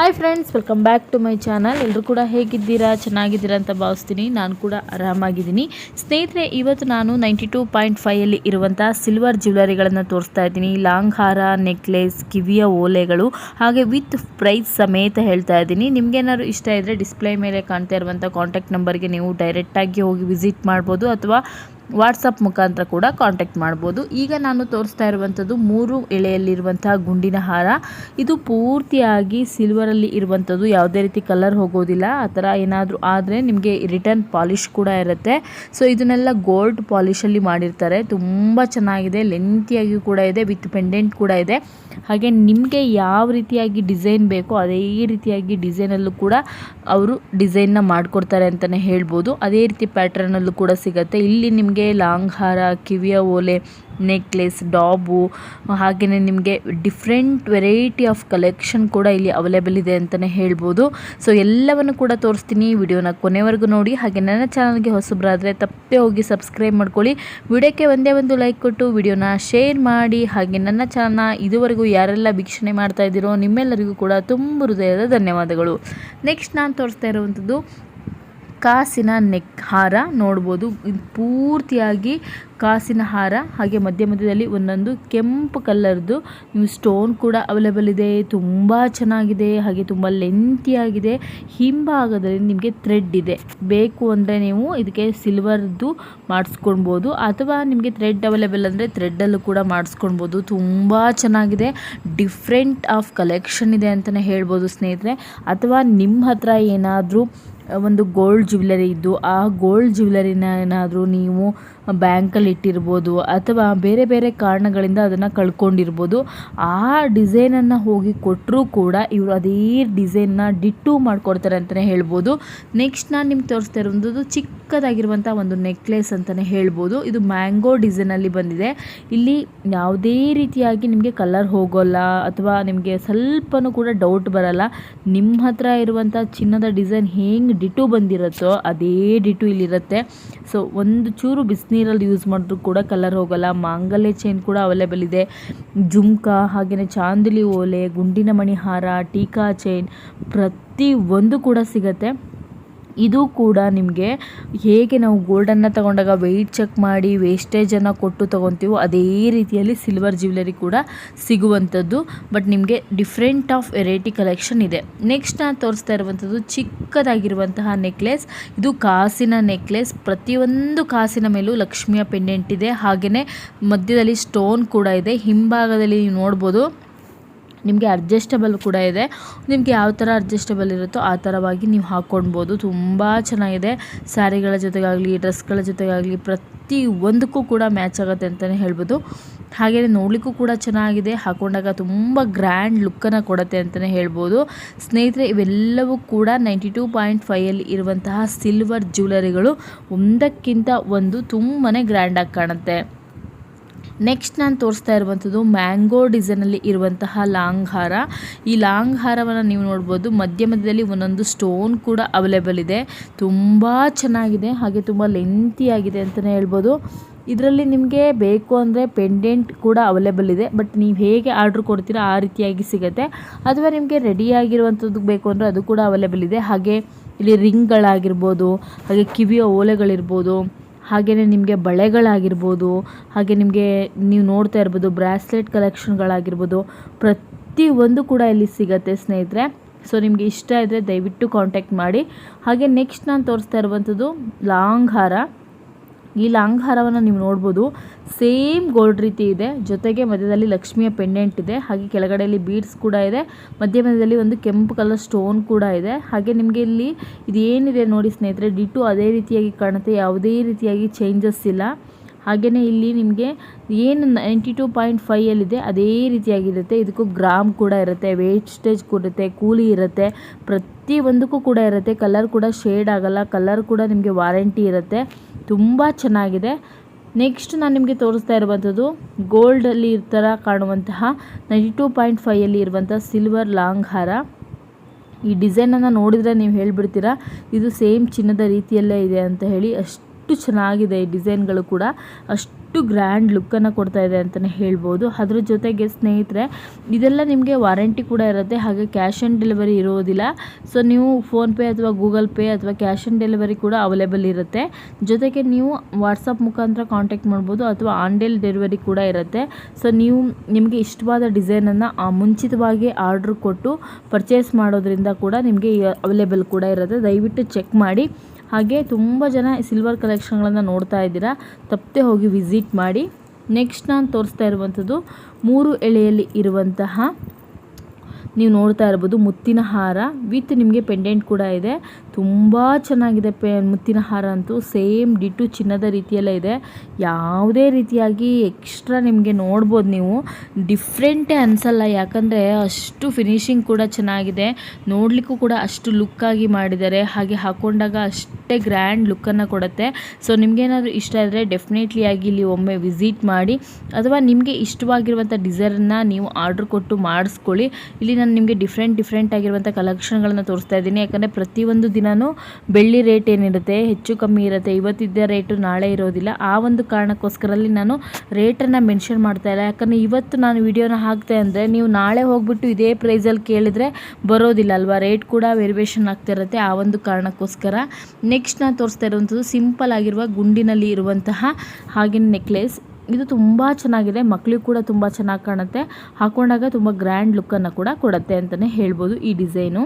Hi friends welcome back to my channel ಎಲ್ಲರೂ ಕೂಡ ಹೇಗಿದ್ದೀರಾ? ಚೆನ್ನಾಗಿದ್ದೀರಾ ಅಂತ ಭಾವಿಸ್ತೀನಿ. ನಾನು ಕೂಡ ಆರಾಮಾಗಿದ್ದೀನಿ. ಸ್ನೇಹಿತರೆ, ಇವತ್ತು ನಾನು ನೈಂಟಿ ಟೂ ಪಾಯಿಂಟ್ ಫೈವಲ್ಲಿ ಇರುವಂಥ ಸಿಲ್ವರ್ ಜ್ಯುವೆಲರಿಗಳನ್ನು ತೋರಿಸ್ತಾ ಇದ್ದೀನಿ. ಲಾಂಗ್ ಹಾರ ನೆಕ್ಲೆಸ್ ಕಿವಿಯ ಓಲೆಗಳು, ಹಾಗೆ ವಿತ್ ಪ್ರೈಸ್ ಸಮೇತ ಹೇಳ್ತಾ ಇದ್ದೀನಿ. ನಿಮಗೇನಾದ್ರು ಇಷ್ಟ ಇದ್ದರೆ ಡಿಸ್ಪ್ಲೇ ಮೇಲೆ ಕಾಣ್ತಾ ಇರುವಂಥ ಕಾಂಟ್ಯಾಕ್ಟ್ ನಂಬರ್ಗೆ ನೀವು ಡೈರೆಕ್ಟಾಗಿ ಹೋಗಿ ವಿಸಿಟ್ ಮಾಡ್ಬೋದು, ಅಥವಾ ವಾಟ್ಸಪ್ ಮುಖಾಂತರ ಕೂಡ ಕಾಂಟ್ಯಾಕ್ಟ್ ಮಾಡ್ಬೋದು. ಈಗ ನಾನು ತೋರಿಸ್ತಾ ಇರುವಂಥದ್ದು ಮೂರು ಎಳೆಯಲ್ಲಿರುವಂತಹ ಗುಂಡಿನ ಹಾರ. ಇದು ಪೂರ್ತಿಯಾಗಿ ಸಿಲ್ವರಲ್ಲಿ ಇರುವಂಥದ್ದು. ಯಾವುದೇ ರೀತಿ ಕಲರ್ ಹೋಗೋದಿಲ್ಲ. ಆ ಥರ ಏನಾದರೂ ಆದರೆ ನಿಮಗೆ ರಿಟರ್ನ್ ಪಾಲಿಶ್ ಕೂಡ ಇರುತ್ತೆ. ಸೊ ಇದನ್ನೆಲ್ಲ ಗೋಲ್ಡ್ ಪಾಲಿಶಲ್ಲಿ ಮಾಡಿರ್ತಾರೆ. ತುಂಬ ಚೆನ್ನಾಗಿದೆ. ಲೆಂತಿಯಾಗಿ ಕೂಡ ಇದೆ. ವಿತ್ ಪೆಂಡೆಂಟ್ ಕೂಡ ಇದೆ. ಹಾಗೆ ನಿಮಗೆ ಯಾವ ರೀತಿಯಾಗಿ ಡಿಸೈನ್ ಬೇಕೋ ಅದೇ ರೀತಿಯಾಗಿ ಡಿಸೈನಲ್ಲೂ ಕೂಡ ಅವರು ಡಿಸೈನ್ನ ಮಾಡಿಕೊಡ್ತಾರೆ ಅಂತಲೇ ಹೇಳ್ಬೋದು. ಅದೇ ರೀತಿ ಪ್ಯಾಟ್ರನಲ್ಲೂ ಕೂಡ ಸಿಗುತ್ತೆ. ಇಲ್ಲಿ ನಿಮಗೆ ಲಾಂಗ್ ಹಾರ ಕಿವಿಯ ಓಲೆ, ನೆಕ್ಲೆಸ್, ಡಾಬು ಹಾಗೆಯೇ ನಿಮಗೆ ಡಿಫ್ರೆಂಟ್ ವೆರೈಟಿ ಆಫ್ ಕಲೆಕ್ಷನ್ ಕೂಡ ಇಲ್ಲಿ ಅವೈಲೇಬಲ್ ಇದೆ ಅಂತಲೇ ಹೇಳ್ಬೋದು. ಸೊ, ಎಲ್ಲವನ್ನು ಕೂಡ ತೋರಿಸ್ತೀನಿ ವಿಡಿಯೋನ ಕೊನೆವರೆಗೂ ನೋಡಿ. ಹಾಗೆ ನನ್ನ ಚಾನಲ್ಗೆ ಹೊಸಬ್ರಾದರೆ ತಪ್ಪೇ ಹೋಗಿ ಸಬ್ಸ್ಕ್ರೈಬ್ ಮಾಡ್ಕೊಳ್ಳಿ. ವಿಡಿಯೋಕ್ಕೆ ಒಂದೇ ಒಂದು ಲೈಕ್ ಕೊಟ್ಟು ವಿಡಿಯೋನ ಶೇರ್ ಮಾಡಿ. ಹಾಗೆ ನನ್ನ ಚಾನಲ್ನ ಇದುವರೆಗೂ ಯಾರೆಲ್ಲ ವೀಕ್ಷಣೆ ಮಾಡ್ತಾ ಇದ್ದೀರೋ ನಿಮ್ಮೆಲ್ಲರಿಗೂ ಕೂಡ ತುಂಬ ಹೃದಯದ ಧನ್ಯವಾದಗಳು. ನೆಕ್ಸ್ಟ್ ನಾನು ತೋರಿಸ್ತಾ ಇರುವಂಥದ್ದು ಕಾಸಿನ ನೆಕ್ ಹಾರ ನೋಡ್ಬೋದು. ಇದು ಪೂರ್ತಿಯಾಗಿ ಕಾಸಿನ ಹಾರ, ಹಾಗೆ ಮಧ್ಯ ಮಧ್ಯದಲ್ಲಿ ಒಂದೊಂದು ಕೆಂಪು ಕಲ್ಲರ್ದು ನೀವು ಸ್ಟೋನ್ ಕೂಡ ಅವೈಲೇಬಲ್ ಇದೆ. ತುಂಬ ಚೆನ್ನಾಗಿದೆ, ಹಾಗೆ ತುಂಬ ಲೆಂತಿಯಾಗಿದೆ ಹಿಂಭಾಗದಲ್ಲಿ ನಿಮಗೆ ಥ್ರೆಡ್ ಇದೆ. ಬೇಕು ಅಂದರೆ ನೀವು ಇದಕ್ಕೆ ಸಿಲ್ವರ್ದು ಮಾಡಿಸ್ಕೊಳ್ಬೋದು, ಅಥವಾ ನಿಮಗೆ ಥ್ರೆಡ್ ಅವೈಲೇಬಲ್ ಅಂದರೆ ಥ್ರೆಡ್ಡಲ್ಲೂ ಕೂಡ ಮಾಡಿಸ್ಕೊಳ್ಬೋದು. ತುಂಬ ಚೆನ್ನಾಗಿದೆ. ಡಿಫ್ರೆಂಟ್ ಆಫ್ ಕಲೆಕ್ಷನ್ ಇದೆ ಅಂತಲೇ ಹೇಳ್ಬೋದು ಸ್ನೇಹಿತರೆ. ಅಥವಾ ನಿಮ್ಮ ಹತ್ರ ಏನಾದರೂ ಒಂದು ಗೋಲ್ಡ್ ಜ್ಯುವೆಲರಿ ಇದ್ದು ಆ ಗೋಲ್ಡ್ ಜ್ಯುವೆಲರಿನ ಏನಾದರೂ ನೀವು ಬ್ಯಾಂಕಲ್ಲಿ ಇಟ್ಟಿರ್ಬೋದು ಅಥವಾ ಬೇರೆ ಬೇರೆ ಕಾರಣಗಳಿಂದ ಅದನ್ನು ಕಳ್ಕೊಂಡಿರ್ಬೋದು, ಆ ಡಿಸೈನನ್ನು ಹೋಗಿ ಕೊಟ್ಟರೂ ಕೂಡ ಇವರು ಅದೇ ಡಿಸೈನ್ನ ಡಿಟ್ಟು ಮಾಡಿಕೊಡ್ತಾರೆ ಅಂತಲೇ ಹೇಳ್ಬೋದು. ನೆಕ್ಸ್ಟ್ ನಾನು ನಿಮ್ಗೆ ತೋರಿಸ್ತಾ ಇರೋದು ಚಿಕ್ಕದಾಗಿರುವಂಥ ಒಂದು ನೆಕ್ಲೆಸ್ ಅಂತಲೇ ಹೇಳ್ಬೋದು. ಇದು ಮ್ಯಾಂಗೋ ಡಿಸೈನಲ್ಲಿ ಬಂದಿದೆ. ಇಲ್ಲಿ ಯಾವುದೇ ರೀತಿಯಾಗಿ ನಿಮಗೆ ಕಲರ್ ಹೋಗೋಲ್ಲ ಅಥವಾ ನಿಮಗೆ ಸ್ವಲ್ಪನೂ ಕೂಡ ಡೌಟ್ ಬರಲ್ಲ. ನಿಮ್ಮ ಹತ್ರ ಇರುವಂಥ ಚಿನ್ನದ ಡಿಸೈನ್ ಹೆಂಗೆ ಡಿಟು ಬಂದಿರುತ್ತೋ ಅದೇ ಡಿಟು ಇಲ್ಲಿರುತ್ತೆ. ಸೊ ಒಂದು ಚೂರು ಬಿಸಿನೀರಲ್ಲಿ ಯೂಸ್ ಮಾಡಿದ್ರು ಕೂಡ ಕಲರ್ ಹೋಗಲ್ಲ. ಮಾಂಗಲ್ಯ ಚೈನ್ ಕೂಡ ಅವೈಲೇಬಲ್ ಇದೆ. ಜುಮ್ಕಾ ಹಾಗೆಯೇ ಚಾಂದಿಲಿ ಓಲೆ ಗುಂಡಿನ ಮಣಿಹಾರ ಟೀಕಾ ಚೈನ್ ಪ್ರತಿ ಒಂದು ಕೂಡ ಸಿಗುತ್ತೆ. ಇದು ಕೂಡ ನಿಮಗೆ ಹೇಗೆ ನಾವು ಗೋಲ್ಡನ್ನು ತಗೊಂಡಾಗ ವೆಯ್ಟ್ ಚೆಕ್ ಮಾಡಿ ವೇಸ್ಟೇಜನ್ನು ಕೊಟ್ಟು ತೊಗೊತೀವೋ ಅದೇ ರೀತಿಯಲ್ಲಿ ಸಿಲ್ವರ್ ಜ್ಯುವೆಲರಿ ಕೂಡ ಸಿಗುವಂಥದ್ದು. ಬಟ್ ನಿಮಗೆ ಡಿಫ್ರೆಂಟ್ ಆಫ್ ವೆರೈಟಿ ಕಲೆಕ್ಷನ್ ಇದೆ. ನೆಕ್ಸ್ಟ್ ನಾನು ತೋರಿಸ್ತಾ ಇರುವಂಥದ್ದು ಚಿಕ್ಕದಾಗಿರುವಂತಹ ನೆಕ್ಲೆಸ್ ಇದು ಕಾಸಿನ ನೆಕ್ಲೆಸ್ ಪ್ರತಿಯೊಂದು ಕಾಸಿನ ಮೇಲೂ ಲಕ್ಷ್ಮಿಯ ಪೆಂಡೆಂಟ್ ಇದೆ. ಹಾಗೆಯೇ ಮಧ್ಯದಲ್ಲಿ ಸ್ಟೋನ್ ಕೂಡ ಇದೆ. ಹಿಂಭಾಗದಲ್ಲಿ ನೀವು ನೋಡ್ಬೋದು ನಿಮಗೆ ಅಡ್ಜಸ್ಟಬಲ್ ಕೂಡ ಇದೆ. ನಿಮಗೆ ಯಾವ ಥರ ಅಡ್ಜಸ್ಟಬಲ್ ಇರುತ್ತೋ ಆ ಥರವಾಗಿ ನೀವು ಹಾಕ್ಕೊಳ್ಬೋದು ತುಂಬ ಚೆನ್ನಾಗಿದೆ. ಸ್ಯಾರಿಗಳ ಜೊತೆಗಾಗಲಿ, ಡ್ರೆಸ್ಗಳ ಜೊತೆಗಾಗಲಿ ಪ್ರತಿ ಒಂದಕ್ಕೂ ಕೂಡ ಮ್ಯಾಚ್ ಆಗುತ್ತೆ ಅಂತಲೇ ಹೇಳ್ಬೋದು. ಹಾಗೆಯೇ ನೋಡಲಿಕ್ಕೂ ಕೂಡ ಚೆನ್ನಾಗಿದೆ. ಹಾಕೊಂಡಾಗ ತುಂಬ ಗ್ರ್ಯಾಂಡ್ ಲುಕ್ಕನ್ನು ಕೊಡುತ್ತೆ ಅಂತಲೇ ಹೇಳ್ಬೋದು. ಸ್ನೇಹಿತರೆ, ಇವೆಲ್ಲವೂ ಕೂಡ ನೈಂಟಿ ಟೂ ಪಾಯಿಂಟ್ ಫೈಯಲ್ಲಿ ಇರುವಂತಹ ಸಿಲ್ವರ್ ಜ್ಯುವೆಲರಿಗಳು ಒಂದಕ್ಕಿಂತ ಒಂದು ತುಂಬಾ ಗ್ರ್ಯಾಂಡಾಗಿ ಕಾಣುತ್ತೆ. ನೆಕ್ಸ್ಟ್ ನಾನು ತೋರಿಸ್ತಾ ಇರುವಂಥದ್ದು ಮ್ಯಾಂಗೋ ಡಿಸೈನಲ್ಲಿ ಇರುವಂತಹ ಲಾಂಗ್ ಹಾರ ಈ ಲಾಂಗ್ ಹಾರವನ್ನು ನೀವು ನೋಡ್ಬೋದು, ಮಧ್ಯ ಮಧ್ಯದಲ್ಲಿ ಒಂದೊಂದು ಸ್ಟೋನ್ ಕೂಡ ಅವೈಲೇಬಲ್ ಇದೆ. ತುಂಬ ಚೆನ್ನಾಗಿದೆ, ಹಾಗೆ ತುಂಬ ಲೆಂತಿಯಾಗಿದೆ ಅಂತಲೇ ಹೇಳ್ಬೋದು. ಇದರಲ್ಲಿ ನಿಮಗೆ ಬೇಕು ಅಂದರೆ ಪೆಂಡೆಂಟ್ ಕೂಡ ಅವೈಲೇಬಲ್ ಇದೆ ಬಟ್ ನೀವು ಹೇಗೆ ಆರ್ಡ್ರ್ ಕೊಡ್ತೀರೋ ಆ ರೀತಿಯಾಗಿ ಸಿಗುತ್ತೆ. ಅಥವಾ ನಿಮಗೆ ರೆಡಿಯಾಗಿರುವಂಥದ್ದು ಬೇಕು ಅಂದರೆ ಅದು ಕೂಡ ಅವೈಲೇಬಲ್ ಇದೆ. ಹಾಗೆ ಇಲ್ಲಿ ರಿಂಗ್ಗಳಾಗಿರ್ಬೋದು ಹಾಗೆ ಕಿವಿಯ ಓಲೆಗಳಿರ್ಬೋದು ಹಾಗೆಯೇ ನಿಮಗೆ ಬಳೆಗಳಾಗಿರ್ಬೋದು, ಹಾಗೆ ನಿಮಗೆ ನೀವು ನೋಡ್ತಾ ಇರ್ಬೋದು ಬ್ರಾಸ್ಲೆಟ್ ಕಲೆಕ್ಷನ್ಗಳಾಗಿರ್ಬೋದು ಪ್ರತಿಯೊಂದು ಕೂಡ ಇಲ್ಲಿ ಸಿಗುತ್ತೆ ಸ್ನೇಹಿತರೆ. ಸೊ ನಿಮಗೆ ಇಷ್ಟ ಇದ್ದರೆ ದಯವಿಟ್ಟು ಕಾಂಟ್ಯಾಕ್ಟ್ ಮಾಡಿ. ಹಾಗೆ ನೆಕ್ಸ್ಟ್ ನಾನು ತೋರಿಸ್ತಾ ಇರುವಂಥದ್ದು ಲಾಂಗ್ ಹಾರ. ಈ ಲಾಂಗ್ ಹಾರವನ್ನು ನೀವು ನೋಡ್ಬೋದು. ಸೇಮ್ ಗೋಲ್ಡ್ ರೀತಿ ಇದೆ. ಜೊತೆಗೆ ಮಧ್ಯದಲ್ಲಿ ಲಕ್ಷ್ಮಿಯ ಪೆಂಡೆಂಟ್ ಇದೆ. ಹಾಗೆ ಕೆಳಗಡೆಯಲ್ಲಿ ಬೀಡ್ಸ್ ಕೂಡ ಇದೆ. ಮಧ್ಯ ಮಧ್ಯದಲ್ಲಿ ಒಂದು ಕೆಂಪು ಕಲರ್ ಸ್ಟೋನ್ ಕೂಡ ಇದೆ. ಹಾಗೆ ನಿಮಗೆ ಇಲ್ಲಿ ಇದೇನಿದೆ ನೋಡಿ ಸ್ನೇಹಿತರೆ ಡಿಟು ಅದೇ ರೀತಿಯಾಗಿ ಕಾಣುತ್ತೆ. ಯಾವುದೇ ರೀತಿಯಾಗಿ ಚೇಂಜಸ್ ಇಲ್ಲ. ಹಾಗೆಯೇ ಇಲ್ಲಿ ನಿಮಗೆ ಏನು ನೈಂಟಿ ಟೂ ಪಾಯಿಂಟ್ ಫೈಯಲ್ಲಿದೆ ಅದೇ ರೀತಿಯಾಗಿರುತ್ತೆ. ಇದಕ್ಕೂ ಗ್ರಾಮ್ ಕೂಡ ಇರುತ್ತೆ ವೇಸ್ಟೇಜ್ ಕೊಡುತ್ತೆ ಕೂಲಿ ಇರುತ್ತೆ. ಪ್ರತಿಯೊಂದಕ್ಕೂ ಕೂಡ ಇರುತ್ತೆ. ಕಲರ್ ಕೂಡ ಶೇಡ್ ಆಗಲ್ಲ. ಕಲರ್ ಕೂಡ ನಿಮಗೆ ವಾರಂಟಿ ಇರುತ್ತೆ. ತುಂಬ ಚೆನ್ನಾಗಿದೆ. ನೆಕ್ಸ್ಟ್ ನಾನು ನಿಮಗೆ ತೋರಿಸ್ತಾ ಇರುವಂಥದ್ದು ಗೋಲ್ಡಲ್ಲಿ ಥರ ಕಾಣುವಂತಹ ನೈಂಟಿ ಟೂ ಪಾಯಿಂಟ್ ಫೈವಲ್ಲಿ ಇರುವಂಥ ಸಿಲ್ವರ್ ಲಾಂಗ್ ಹಾರ ಈ ಡಿಸೈನನ್ನು ನೋಡಿದರೆ ನೀವು ಹೇಳಿಬಿಡ್ತೀರಾ, ಇದು ಸೇಮ್ ಚಿನ್ನದ ರೀತಿಯಲ್ಲೇ ಇದೆ ಅಂತ ಹೇಳಿ ಅಷ್ಟು ಅಷ್ಟು ಚೆನ್ನಾಗಿದೆ ಈ ಡಿಸೈನ್ಗಳು ಕೂಡ. ಅಷ್ಟು ಗ್ರ್ಯಾಂಡ್ ಲುಕ್ಕನ್ನು ಕೊಡ್ತಾ ಇದೆ ಅಂತಲೇ ಹೇಳ್ಬೋದು. ಅದ್ರ ಜೊತೆಗೆ ಸ್ನೇಹಿತರೆ, ಇದೆಲ್ಲ ನಿಮಗೆ ವಾರಂಟಿ ಕೂಡ ಇರುತ್ತೆ. ಹಾಗೆ ಕ್ಯಾಶ್ ಆನ್ ಡೆಲಿವರಿ ಇರೋದಿಲ್ಲ. ಸೊ ನೀವು ಫೋನ್ಪೇ ಅಥವಾ ಗೂಗಲ್ ಪೇ ಅಥವಾ ಕ್ಯಾಶ್ ಆನ್ ಡೆಲಿವರಿ ಕೂಡ ಅವೈಲೇಬಲ್ ಇರುತ್ತೆ. ಜೊತೆಗೆ ನೀವು ವಾಟ್ಸಪ್ ಮುಖಾಂತರ ಕಾಂಟ್ಯಾಕ್ಟ್ ಮಾಡ್ಬೋದು ಅಥವಾ ಆನ್ಲೈನ್ ಡೆಲಿವರಿ ಕೂಡ ಇರುತ್ತೆ. ಸೊ ನೀವು ನಿಮಗೆ ಇಷ್ಟವಾದ ಡಿಸೈನನ್ನು ಮುಂಚಿತವಾಗಿ ಆರ್ಡ್ರ್ ಕೊಟ್ಟು ಪರ್ಚೇಸ್ ಮಾಡೋದ್ರಿಂದ ಕೂಡ ನಿಮಗೆ ಅವೈಲೇಬಲ್ ಕೂಡ ಇರುತ್ತೆ. ದಯವಿಟ್ಟು ಚೆಕ್ ಮಾಡಿ. ಹಾಗೆ ತುಂಬ ಜನ ಸಿಲ್ವರ್ ಕಲೆಕ್ಷನ್ಗಳನ್ನು ನೋಡ್ತಾ ಇದ್ದೀರಾ. ತಪ್ಪದೆ ಹೋಗಿ ವಿಸಿಟ್ ಮಾಡಿ. ನೆಕ್ಸ್ಟ್ ನಾನು ತೋರಿಸ್ತಾ ಇರುವಂಥದ್ದು ಮೂರು ಎಳೆಯಲ್ಲಿ ಇರುವಂತಹ ನೀವು ನೋಡ್ತಾ ಇರ್ಬೋದು ಮುತ್ತಿನ ಹಾರ. ವಿತ್ ನಿಮಗೆ ಪೆಂಡೆಂಟ್ ಕೂಡ ಇದೆ. ತುಂಬ ಚೆನ್ನಾಗಿದೆ ಪೇ, ಮುತ್ತಿನ ಹಾರ ಅಂತೂ. ಸೇಮ್ ಡಿಟು ಚಿನ್ನದ ರೀತಿಯಲ್ಲೇ ಇದೆ. ಯಾವುದೇ ರೀತಿಯಾಗಿ ಎಕ್ಸ್ಟ್ರಾ ನಿಮಗೆ ನೋಡ್ಬೋದು ನೀವು. ಡಿಫ್ರೆಂಟೇ ಅನಿಸಲ್ಲ, ಯಾಕಂದರೆ ಅಷ್ಟು ಫಿನಿಶಿಂಗ್ ಕೂಡ ಚೆನ್ನಾಗಿದೆ. ನೋಡಲಿಕ್ಕೂ ಕೂಡ ಅಷ್ಟು ಲುಕ್ಕಾಗಿ ಮಾಡಿದ್ದಾರೆ. ಹಾಗೆ ಹಾಕೊಂಡಾಗ ಅಷ್ಟೇ ಗ್ರ್ಯಾಂಡ್ ಲುಕ್ಕನ್ನು ಕೊಡುತ್ತೆ. ಸೊ ನಿಮಗೇನಾದರೂ ಇಷ್ಟ ಆದರೆ ಡೆಫಿನೆಟ್ಲಿ ಆಗಿ ಇಲ್ಲಿ ಒಮ್ಮೆ ವಿಸಿಟ್ ಮಾಡಿ. ಅಥವಾ ನಿಮಗೆ ಇಷ್ಟವಾಗಿರುವಂಥ ಡಿಸೈನನ್ನು ನೀವು ಆರ್ಡ್ರ್ ಕೊಟ್ಟು ಮಾಡಿಸ್ಕೊಳ್ಳಿ. ಇಲ್ಲಿ ನಾನು ನಿಮಗೆ ಡಿಫ್ರೆಂಟ್ ಡಿಫ್ರೆಂಟ್ ಆಗಿರುವಂಥ ಕಲೆಕ್ಷನ್ಗಳನ್ನು ತೋರಿಸ್ತಾ ಇದ್ದೀನಿ. ಯಾಕಂದರೆ ಪ್ರತಿಯೊಂದು ದಿನವೂ ಬೆಳ್ಳಿ ರೇಟ್ ಏನಿರುತ್ತೆ? ಹೆಚ್ಚು ಕಮ್ಮಿ ಇರುತ್ತೆ. ಇವತ್ತಿದ್ದ ರೇಟು ನಾಳೆ ಇರೋದಿಲ್ಲ. ಆ ಒಂದು ಕಾರಣಕ್ಕೋಸ್ಕರಲ್ಲಿ ನಾನು ರೇಟನ್ನು ಮೆನ್ಷನ್ ಮಾಡ್ತಾ ಇಲ್ಲ. ಯಾಕಂದರೆ ಇವತ್ತು ನಾನು ವಿಡಿಯೋನ ಹಾಕ್ತೆ ಅಂದರೆ ನೀವು ನಾಳೆ ಹೋಗ್ಬಿಟ್ಟು ಇದೇ ಪ್ರೈಸಲ್ಲಿ ಕೇಳಿದರೆ ಬರೋದಿಲ್ಲ ಅಲ್ವಾ ರೇಟ್ ಕೂಡ ವೇರಿಯೇಷನ್ ಆಗ್ತಾ ಇರುತ್ತೆ ಆ ಒಂದು ಕಾರಣಕ್ಕೋಸ್ಕರ. ನೆಕ್ಸ್ಟ್ ನಾನು ತೋರಿಸ್ತಾ ಇರುವಂಥದ್ದು ಸಿಂಪಲ್ ಆಗಿರುವ ಗುಂಡಿನಲ್ಲಿ ಇರುವಂತಹ ಹಾಗಿನ ನೆಕ್ಲೆಸ್ ಇದು ತುಂಬ ಚೆನ್ನಾಗಿದೆ. ಮಕ್ಕಳಿಗೂ ಕೂಡ ತುಂಬ ಚೆನ್ನಾಗಿ ಕಾಣುತ್ತೆ. ಹಾಕೊಂಡಾಗ ತುಂಬ ಗ್ರ್ಯಾಂಡ್ ಲುಕ್ಕನ್ನು ಕೂಡ ಕೊಡುತ್ತೆ ಅಂತಲೇ ಹೇಳ್ಬೋದು ಈ ಡಿಸೈನು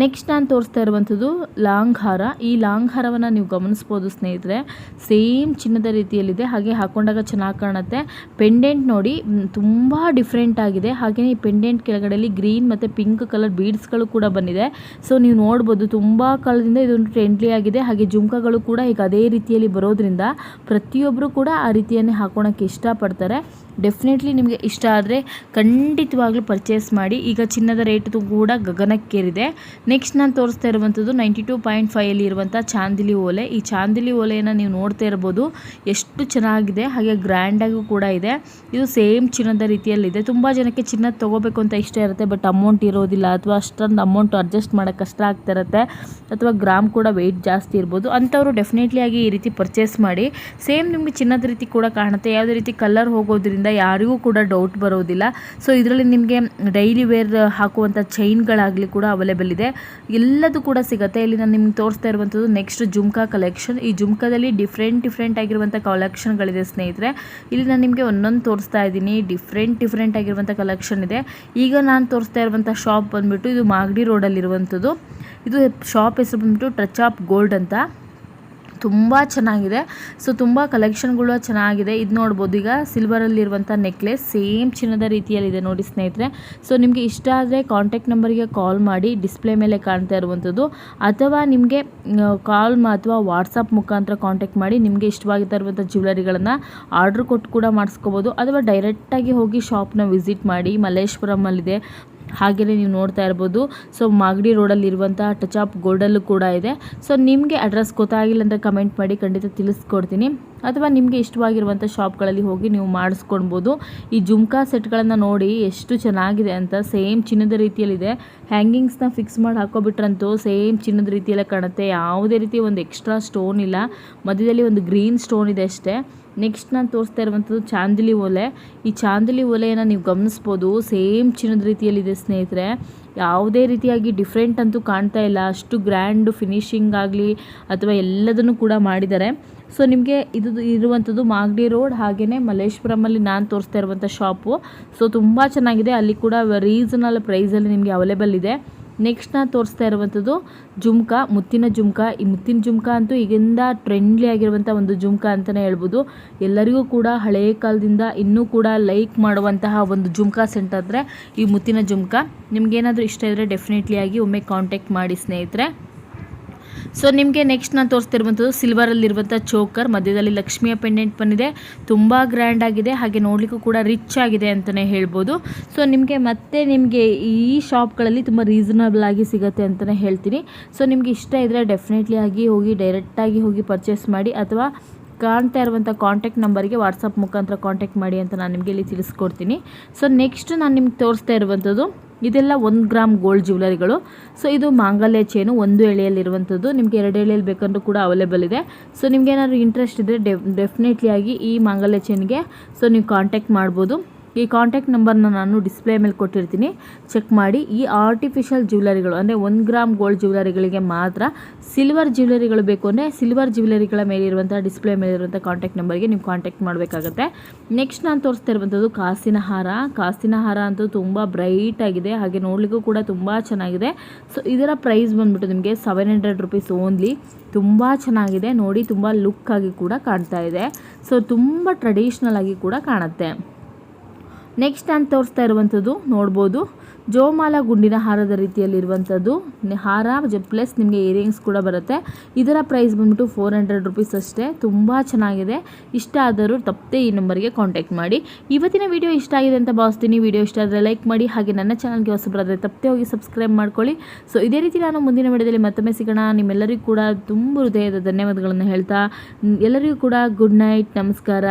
ನೆಕ್ಸ್ಟ್ ನಾನು ತೋರಿಸ್ತಾ ಇರುವಂಥದ್ದು ಲಾಂಗ್ ಹಾರ ಈ ಲಾಂಗ್ ಹಾರವನ್ನು ನೀವು ಗಮನಿಸ್ಬೋದು ಸ್ನೇಹಿತರೆ. ಸೇಮ್ ಚಿನ್ನದ ರೀತಿಯಲ್ಲಿದೆ, ಹಾಗೆ ಹಾಕೊಂಡಾಗ ಚೆನ್ನಾಗಿ ಕಾಣುತ್ತೆ. ಪೆಂಡೆಂಟ್ ನೋಡಿ ತುಂಬ ಡಿಫ್ರೆಂಟ್ ಆಗಿದೆ. ಹಾಗೆಯೇ ಈ ಪೆಂಡೆಂಟ್ ಕೆಳಗಡೆಯಲ್ಲಿ ಗ್ರೀನ್ ಮತ್ತು ಪಿಂಕ್ ಕಲರ್ ಬೀಡ್ಸ್ಗಳು ಕೂಡ ಬಂದಿದೆ. ಸೊ ನೀವು ನೋಡ್ಬೋದು ತುಂಬ ಕಾಲದಿಂದ ಇದೊಂದು ಟ್ರೆಂಡ್ಲಿ ಆಗಿದೆ. ಹಾಗೆ ಜುಮ್ಕಗಳು ಕೂಡ ಈಗ ಅದೇ ರೀತಿಯಲ್ಲಿ ಬರೋದ್ರಿಂದ ಪ್ರತಿಯೊಬ್ಬರು ಕೂಡ ಆ ರೀತಿಯನ್ನೇ ಹಾಕೋಣಕ್ಕೆ ಇಷ್ಟಪಡ್ತಾರೆ. ಡೆಫಿನೆಟ್ಲಿ ನಿಮಗೆ ಇಷ್ಟ ಆದರೆ ಖಂಡಿತವಾಗ್ಲೂ ಪರ್ಚೇಸ್ ಮಾಡಿ. ಈಗ ಚಿನ್ನದ ರೇಟ್ ಕೂಡ ಗಗನಕ್ಕೇರಿದೆ. ನೆಕ್ಸ್ಟ್ ನಾನು ತೋರಿಸ್ತಾ ಇರುವಂಥದ್ದು ನೈಂಟಿ ಟೂ ಪಾಯಿಂಟ್ ಫೈವಲ್ಲಿ ಇರುವಂಥ ಚಾಂದಿಲಿ ಓಲೆ. ಈ ಚಾಂದಿಲಿ ಓಲೆಯನ್ನು ನೀವು ನೋಡ್ತಾ ಇರ್ಬೋದು. ಎಷ್ಟು ಚೆನ್ನಾಗಿದೆ, ಹಾಗೆ ಗ್ರ್ಯಾಂಡಾಗೂ ಕೂಡ ಇದೆ. ಇದು ಸೇಮ್ ಚಿನ್ನದ ರೀತಿಯಲ್ಲಿದೆ. ತುಂಬ ಜನಕ್ಕೆ ಚಿನ್ನ ತೊಗೋಬೇಕು ಅಂತ ಇಷ್ಟ ಇರುತ್ತೆ ಬಟ್ ಅಮೌಂಟ್ ಇರೋದಿಲ್ಲ. ಅಥವಾ ಅಷ್ಟೊಂದು ಅಮೌಂಟ್ ಅಡ್ಜಸ್ಟ್ ಮಾಡೋಕ್ಕೆ ಕಷ್ಟ ಆಗ್ತಾ ಇರುತ್ತೆ. ಅಥವಾ ಗ್ರಾಮ್ ಕೂಡ ವೆಯ್ಟ್ ಜಾಸ್ತಿ ಇರ್ಬೋದು. ಅಂಥವರು ಡೆಫಿನೆಟ್ಲಿ ಆಗಿ ಈ ರೀತಿ ಪರ್ಚೇಸ್ ಮಾಡಿ. ಸೇಮ್ ನಿಮಗೆ ಚಿನ್ನದ ರೀತಿ ಕೂಡ ಕಾಣುತ್ತೆ. ಯಾವುದೇ ರೀತಿ ಕಲರ್ ಹೋಗೋದ್ರಿಂದ ಯಾರಿಗೂ ಕೂಡ ಡೌಟ್ ಬರೋದಿಲ್ಲ. ಸೊ ಇದರಲ್ಲಿ ನಿಮಗೆ ಡೈಲಿ ವೇರ್ ಹಾಕುವಂಥ ಚೈನ್ಗಳಾಗಲಿ ಕೂಡ ಅವೈಲೇಬಲ್ ಇದೆ. ಎಲ್ಲದೂ ಕೂಡ ಸಿಗುತ್ತೆ. ಇಲ್ಲಿ ನಾನು ನಿಮ್ಗೆ ತೋರಿಸ್ತಾ ಇರುವಂಥದ್ದು ನೆಕ್ಸ್ಟ್ ಜುಮ್ಕಾ ಕಲೆಕ್ಷನ್ ಈ ಜುಮ್ಕಾದಲ್ಲಿ ಡಿಫ್ರೆಂಟ್ ಡಿಫ್ರೆಂಟ್ ಆಗಿರುವಂಥ ಕಲೆಕ್ಷನ್ಗಳಿದೆ ಸ್ನೇಹಿತರೆ. ಇಲ್ಲಿ ನಾನು ನಿಮಗೆ ಒಂದೊಂದು ತೋರಿಸ್ತಾ ಇದ್ದೀನಿ. ಡಿಫ್ರೆಂಟ್ ಡಿಫ್ರೆಂಟ್ ಆಗಿರುವಂಥ ಕಲೆಕ್ಷನ್ ಇದೆ. ಈಗ ನಾನು ತೋರಿಸ್ತಾ ಇರುವಂಥ ಶಾಪ್ ಬಂದುಬಿಟ್ಟು ಇದು ಮಾಗಡಿ ರೋಡಲ್ಲಿರುವಂಥದ್ದು ಇದು ಶಾಪ್ ಹೆಸರು ಬಂದುಬಿಟ್ಟು ಟಚ್ ಆಫ್ ಗೋಲ್ಡ್ ಅಂತ. ತುಂಬ ಚೆನ್ನಾಗಿದೆ. ಸೊ ತುಂಬ ಕಲೆಕ್ಷನ್ಗಳು ಚೆನ್ನಾಗಿದೆ. ಇದು ನೋಡ್ಬೋದು. ಈಗ ಸಿಲ್ವರಲ್ಲಿರುವಂಥ ನೆಕ್ಲೆಸ್ ಸೇಮ್ ಚಿನ್ನದ ರೀತಿಯಲ್ಲಿದೆ ನೋಡಿ ಸ್ನೇಹಿತರೆ. ಸೊ ನಿಮಗೆ ಇಷ್ಟ ಆದರೆ ಕಾಂಟ್ಯಾಕ್ಟ್ ನಂಬರಿಗೆ ಕಾಲ್ ಮಾಡಿ ಡಿಸ್ಪ್ಲೇ ಮೇಲೆ ಕಾಣ್ತಾ ಇರುವಂಥದ್ದು. ಅಥವಾ ನಿಮಗೆ ಕಾಲ್ ಅಥವಾ ವಾಟ್ಸಪ್ ಮುಖಾಂತರ ಕಾಂಟ್ಯಾಕ್ಟ್ ಮಾಡಿ ನಿಮಗೆ ಇಷ್ಟವಾಗಿರ್ತಾ ಇರುವಂಥ ಜ್ಯುವೆಲರಿಗಳನ್ನು ಆರ್ಡ್ರ್ ಕೊಟ್ಟು ಕೂಡ ಮಾಡಿಸ್ಕೋಬೋದು. ಅಥವಾ ಡೈರೆಕ್ಟಾಗಿ ಹೋಗಿ ಶಾಪ್ನ ವಿಸಿಟ್ ಮಾಡಿ ಮಲ್ಲೇಶ್ವರಮಲ್ಲಿದೆ ಹಾಗೆಯೇ ನೀವು ನೋಡ್ತಾ ಇರ್ಬೋದು. ಸೊ ಮಾಗಡಿ ರೋಡಲ್ಲಿ ಇರುವಂಥ ಟಚ್ ಆಪ್ ಗೋಲ್ಡಲ್ಲೂ ಕೂಡ ಇದೆ. ಸೊ ನಿಮಗೆ ಅಡ್ರೆಸ್ ಗೊತ್ತಾಗಿಲ್ಲ ಅಂದರೆ ಕಮೆಂಟ್ ಮಾಡಿ ಖಂಡಿತ ತಿಳಿಸ್ಕೊಡ್ತೀನಿ. ಅಥವಾ ನಿಮಗೆ ಇಷ್ಟವಾಗಿರುವಂಥ ಶಾಪ್ಗಳಲ್ಲಿ ಹೋಗಿ ನೀವು ಮಾಡಿಸ್ಕೊಳ್ಬೋದು. ಈ ಜುಮ್ಕಾ ಸೆಟ್ಗಳನ್ನು ನೋಡಿ ಎಷ್ಟು ಚೆನ್ನಾಗಿದೆ ಅಂತ ಸೇಮ್ ಚಿನ್ನದ ರೀತಿಯಲ್ಲಿದೆ. ಹ್ಯಾಂಗಿಂಗ್ಸ್ನ ಫಿಕ್ಸ್ ಮಾಡಿ ಹಾಕೋಬಿಟ್ರಂತೂ ಸೇಮ್ ಚಿನ್ನದ ರೀತಿಯಲ್ಲೇ ಕಾಣುತ್ತೆ. ಯಾವುದೇ ರೀತಿ ಒಂದು ಎಕ್ಸ್ಟ್ರಾ ಸ್ಟೋನ್ ಇಲ್ಲ. ಮಧ್ಯದಲ್ಲಿ ಒಂದು ಗ್ರೀನ್ ಸ್ಟೋನ್ ಇದೆ ಅಷ್ಟೇ. ನೆಕ್ಸ್ಟ್ ನಾನು ತೋರಿಸ್ತಾ ಇರುವಂಥದ್ದು ಚಾಂದಿಲಿ ಒಲೆ ಈ ಚಾಂದಿಲಿ ಒಲೆಯನ್ನು ನೀವು ಗಮನಿಸ್ಬೋದು. ಸೇಮ್ ಚಿನ್ನದ ರೀತಿಯಲ್ಲಿದೆ ಸ್ನೇಹಿತರೆ. ಯಾವುದೇ ರೀತಿಯಾಗಿ ಡಿಫ್ರೆಂಟ್ ಅಂತೂ ಕಾಣ್ತಾ ಇಲ್ಲ. ಅಷ್ಟು ಗ್ರ್ಯಾಂಡ್ ಫಿನಿಶಿಂಗ್ ಆಗಲಿ ಅಥವಾ ಎಲ್ಲದನ್ನು ಕೂಡ ಮಾಡಿದ್ದಾರೆ. ಸೊ ನಿಮಗೆ ಇದು ಇರುವಂಥದ್ದು ಮಾಗಡಿ ರೋಡ್ ಹಾಗೆಯೇ ಮಲ್ಲೇಶ್ವರಮಲ್ಲಿ ನಾನು ತೋರಿಸ್ತಾ ಇರುವಂಥ ಶಾಪು ಸೊ ತುಂಬ ಚೆನ್ನಾಗಿದೆ. ಅಲ್ಲಿ ಕೂಡ ರೀಸನಲ್ ಪ್ರೈಸಲ್ಲಿ ನಿಮಗೆ ಅವೈಲೇಬಲ್ ಇದೆ. ನೆಕ್ಸ್ಟ್ ನಾನು ತೋರಿಸ್ತಾ ಇರುವಂಥದ್ದು ಜುಮ್ಕ, ಮುತ್ತಿನ ಜುಮ್ಕ. ಈ ಮುತ್ತಿನ ಜುಮ್ಕ ಅಂತೂ ಈಗಿಂದ ಟ್ರೆಂಡ್ಲಿ ಆಗಿರುವಂಥ ಒಂದು ಜುಮ್ಕ ಅಂತಲೇ ಹೇಳ್ಬೋದು. ಎಲ್ಲರಿಗೂ ಕೂಡ ಹಳೆಯ ಕಾಲದಿಂದ ಇನ್ನೂ ಕೂಡ ಲೈಕ್ ಮಾಡುವಂತಹ ಒಂದು ಜುಮ್ಕ ಸೆಂಟ್ ಅಂದರೆ ಈ ಮುತ್ತಿನ ಜುಮ್ಕ. ನಿಮಗೇನಾದರೂ ಇಷ್ಟ ಇದ್ದರೆ ಡೆಫಿನೆಟ್ಲಿ ಆಗಿ ಒಮ್ಮೆ ಕಾಂಟ್ಯಾಕ್ಟ್ ಮಾಡಿ ಸ್ನೇಹಿತರೆ. ಸೊ ನಿಮಗೆ ನೆಕ್ಸ್ಟ್ ನಾನು ತೋರಿಸ್ತಿರುವಂಥದ್ದು ಸಿಲ್ವರಲ್ಲಿರುವಂಥ ಚೋಕರ್ ಮಧ್ಯದಲ್ಲಿ ಲಕ್ಷ್ಮಿಯ ಪೆಂಡೆಂಟ್ ಬಂದಿದೆ. ತುಂಬ ಗ್ರ್ಯಾಂಡ್ ಆಗಿದೆ. ಹಾಗೆ ನೋಡಲಿಕ್ಕೂ ಕೂಡ ರಿಚ್ ಆಗಿದೆ ಅಂತಲೇ ಹೇಳ್ಬೋದು. ಸೊ ನಿಮಗೆ ಮತ್ತೆ ನಿಮಗೆ ಈ ಶಾಪ್ಗಳಲ್ಲಿ ತುಂಬ ರೀಸನಬಲ್ ಆಗಿ ಸಿಗುತ್ತೆ ಅಂತಲೇ ಹೇಳ್ತೀನಿ. ಸೊ ನಿಮಗೆ ಇಷ್ಟ ಇದ್ದರೆ ಡೆಫಿನೆಟ್ಲಿ ಆಗಿ ಹೋಗಿ ಡೈರೆಕ್ಟಾಗಿ ಹೋಗಿ ಪರ್ಚೇಸ್ ಮಾಡಿ, ಅಥವಾ ಕಾಣ್ತಾ ಇರುವಂಥ ಕಾಂಟ್ಯಾಕ್ಟ್ ನಂಬರ್ಗೆ ವಾಟ್ಸಪ್ ಮುಖಾಂತರ ಕಾಂಟ್ಯಾಕ್ಟ್ ಮಾಡಿ ಅಂತ ನಾನು ನಿಮಗೆ ಇಲ್ಲಿ ತಿಳಿಸ್ಕೊಡ್ತೀನಿ. ಸೊ ನೆಕ್ಸ್ಟ್ ನಾನು ನಿಮ್ಗೆ ತೋರಿಸ್ತಾ ಇರುವಂಥದ್ದು, ಇದೆಲ್ಲ ಒಂದು ಗ್ರಾಮ್ ಗೋಲ್ಡ್ ಜ್ಯುವೆಲರಿಗಳು ಸೊ ಇದು ಮಾಂಗಲ್ಯ ಚೇನು ಒಂದು ಎಳೆಯಲ್ಲಿ ಇರುವಂಥದ್ದು ನಿಮಗೆ ಎರಡು ಎಳೆಯಲ್ಲಿ ಬೇಕಂದ್ರೂ ಕೂಡ ಅವೈಲೇಬಲ್ ಇದೆ. ಸೊ ನಿಮ್ಗೆ ಏನಾದರೂ ಇಂಟ್ರೆಸ್ಟ್ ಇದ್ದರೆ ಡೆಫ್ ಆಗಿ ಈ ಮಾಂಗಲ್ಯ ಚೇನ್ಗೆ ಸೊ ನೀವು ಕಾಂಟ್ಯಾಕ್ಟ್ ಮಾಡ್ಬೋದು. ಈ ಕಾಂಟ್ಯಾಕ್ಟ್ ನಂಬರ್ನ ನಾನು ಡಿಸ್ಪ್ಲೇ ಮೇಲೆ ಕೊಟ್ಟಿರ್ತೀನಿ. ಚೆಕ್ ಮಾಡಿ. ಈ ಆರ್ಟಿಫಿಷಿಯಲ್ ಜ್ಯುವೆಲರಿಗಳು ಅಂದರೆ ಒಂದು ಗ್ರಾಮ್ ಗೋಲ್ಡ್ ಜ್ಯುವೆಲರಿಗಳಿಗೆ ಮಾತ್ರ ಸಿಲ್ವರ್ ಜ್ಯುವೆಲರಿಗಳು ಬೇಕು ಅಂದರೆ ಸಿಲ್ವರ್ ಜ್ಯುವೆಲರಿಗಳ ಮೇಲಿರುವಂಥ ಡಿಸ್ಪ್ಲೇ ಮೇಲಿರುವಂಥ ಕಾಂಟ್ಯಾಕ್ಟ್ ನಂಬರ್ಗೆ ನೀವು ಕಾಂಟ್ಯಾಕ್ಟ್ ಮಾಡಬೇಕಾಗತ್ತೆ. ನೆಕ್ಸ್ಟ್ ನಾನು ತೋರಿಸ್ತಾ ಇರುವಂಥದ್ದು ಕಾಸಿನ ಹಾರ. ಕಾಸಿನ ಹಾರ ಅಂತೂ ತುಂಬ ಬ್ರೈಟ್ ಆಗಿದೆ. ಹಾಗೆ ನೋಡಲಿಕ್ಕೂ ಕೂಡ ತುಂಬ ಚೆನ್ನಾಗಿದೆ. ಸೊ ಇದರ ಪ್ರೈಸ್ ಬಂದುಬಿಟ್ಟು ನಿಮಗೆ ಸೆವೆನ್ ಹಂಡ್ರೆಡ್ ರುಪೀಸ್ ಓನ್ಲಿ ತುಂಬ ಚೆನ್ನಾಗಿದೆ. ನೋಡಿ, ತುಂಬ ಲುಕ್ಕಾಗಿ ಕೂಡ ಕಾಣ್ತಾ ಇದೆ. ಸೊ ತುಂಬ ಟ್ರೆಡಿಷ್ನಲ್ ಆಗಿ ಕೂಡ ಕಾಣುತ್ತೆ. ನೆಕ್ಸ್ಟ್ ನಾನು ತೋರಿಸ್ತಾ ಇರುವಂಥದ್ದು ನೋಡ್ಬೋದು. ಜೋಮಾಲ ಗುಂಡಿನ ಹಾರದ ರೀತಿಯಲ್ಲಿರುವಂಥದ್ದು. ಹಾರ, ಜ ಪ್ಲಸ್ ನಿಮಗೆ ಇಯರಿಂಗ್ಸ್ ಕೂಡ ಬರುತ್ತೆ. ಇದರ ಪ್ರೈಸ್ ಬಂದ್ಬಿಟ್ಟು ಫೋರ್ ಹಂಡ್ರೆಡ್ ರುಪೀಸ್ ಅಷ್ಟೇ. ತುಂಬ ಚೆನ್ನಾಗಿದೆ. ಇಷ್ಟ ಆದರೂ ತಪ್ಪದೆ ಈ ನಂಬರ್ಗೆ ಕಾಂಟ್ಯಾಕ್ಟ್ ಮಾಡಿ. ಇವತ್ತಿನ ವಿಡಿಯೋ ಇಷ್ಟ ಆಗಿದೆ ಅಂತ ಭಾವಿಸ್ತೀನಿ. ವಿಡಿಯೋ ಇಷ್ಟ ಆದರೆ ಲೈಕ್ ಮಾಡಿ. ಹಾಗೆ ನನ್ನ ಚಾನಲ್ಗೆ ಹೊಸಬರಾದರೆ ತಪ್ಪದೆ ಹೋಗಿ ಸಬ್ಸ್ಕ್ರೈಬ್ ಮಾಡ್ಕೊಳ್ಳಿ. ಸೊ ಇದೇ ರೀತಿ ನಾನು ಮುಂದಿನ ವಿಡಿಯೋದಲ್ಲಿ ಮತ್ತೊಮ್ಮೆ ಸಿಗೋಣ. ನಿಮ್ಮೆಲ್ಲರಿಗೂ ಕೂಡ ತುಂಬ ಹೃದಯದ ಧನ್ಯವಾದಗಳನ್ನು ಹೇಳ್ತಾ. ಎಲ್ಲರಿಗೂ ಕೂಡ ಗುಡ್ ನೈಟ್ ನಮಸ್ಕಾರ.